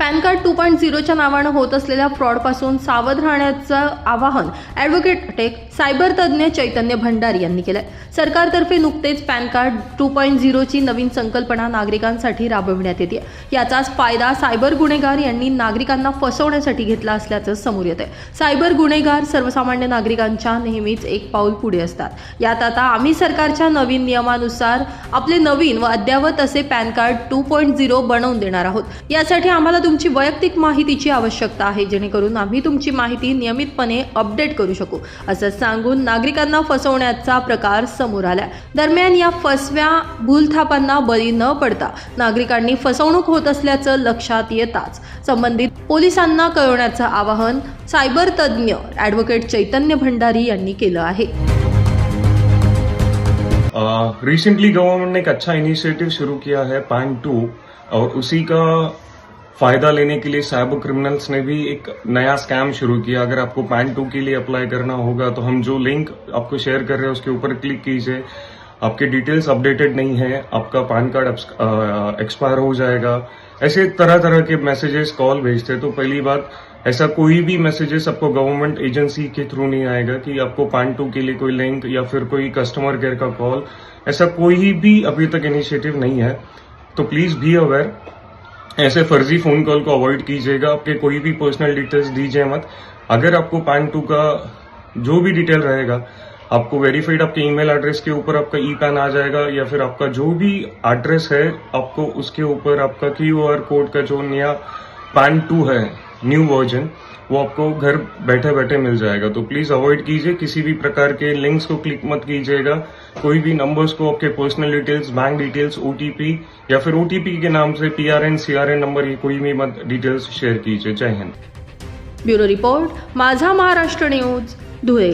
Pan card two point झिरोच्या नावानं होत असलेल्या फ्रॉडपासून सावध राहण्याचं आवाहन ॲडव्होकेट टेक सायबर तज्ज्ञ चैतन्य भंडारी यांनी केलंय. सरकारतर्फे नुकतेच पॅन कार्ड टू पॉईंट झिरोची नवीन संकल्पना नागरिकांसाठी राबविण्यात येते. याचाच फायदा सायबर गुन्हेगार यांनी नागरिकांना फसवण्यासाठी घेतला असल्याचं समोर येत आहे सायबर गुन्हेगार सर्वसामान्य नागरिकांच्या नेहमीच एक पाऊल पुढे असतात. यात आता आम्ही सरकारच्या नवीन नियमानुसार आपले नवीन व अद्ययावत असे PAN card two point zero बनवून देणार आहोत. यासाठी आम्हाला तुमची वैयक्तिक माहितीची आवश्यकता आहे जेणेकरून आम्ही तुमची माहिती नियमितपणे अपडेट करू शकू असं सांगून नागरिकांना फसवण्याचा प्रकार समोर आला दरम्यान या फसव्या भूलथापांना बळी न पडता नागरिकांनी फसवणूक होत असल्याचं लक्षात येताच संबंधित पोलिसांना कळवण्याचं आवाहन सायबर तज्ज्ञ ॲडव्होकेट चैतन्य भंडारी यांनी केलं आहे. रिसेंटली गवर्नमेंट ने एक अच्छा इनिशिएटिव शुरू किया है पैन टू और उसी का फ़ायदा लेने के लिए साइबर क्रिमिनल्स ने भी एक नया स्कैम शुरू किया। अगर आपको पैन टू के लिए अप्लाई करना होगा तो हम जो लिंक आपको शेयर कर रहे हैं, उसके ऊपर क्लिक कीजिए। आपके डिटेल्स अपडेटेड नहीं है, आपका पैन कार्ड एक्सपायर हो जाएगा। ऐसे तरह तरह के मैसेजेस कॉल भेजते हैं। तो पहली बात, ऐसा कोई भी मैसेजेस आपको गवर्नमेंट एजेंसी के थ्रू नहीं आएगा कि आपको पैन टू के लिए कोई लिंक या फिर कोई कस्टमर केयर का कॉल ऐसा कोई भी अभी तक इनिशिएटिव नहीं है। तो प्लीज़ बी अवेयर ऐसे फर्जी फ़ोन कॉल को अवॉइड कीजिएगा। आपके कोई भी पर्सनल डिटेल्स दीजिए मत। अगर आपको पैन टू का जो भी डिटेल रहेगा, आपको वेरीफाइड आपके ईमेल एड्रेस के ऊपर आपका ई पैन आ जाएगा या फिर आपका जो भी एड्रेस है, आपको उसके ऊपर आपका क्यू आर कोड का जो नया पैन टू है न्यू वर्जन वो आपको घर बैठे बैठे मिल जाएगा। तो प्लीज अवॉइड कीजिए किसी भी प्रकार के लिंक्स को क्लिक मत कीजिएगा। कोई भी नंबर्स को आपके personal details bank details OTP या फिर ओटीपी के नाम से पीआरएन सीआरएन नंबर ये कोई भी मत डिटेल्स शेयर कीजिए। जय हिंद। ब्यूरो रिपोर्ट माझा महाराष्ट्र न्यूज धुळे।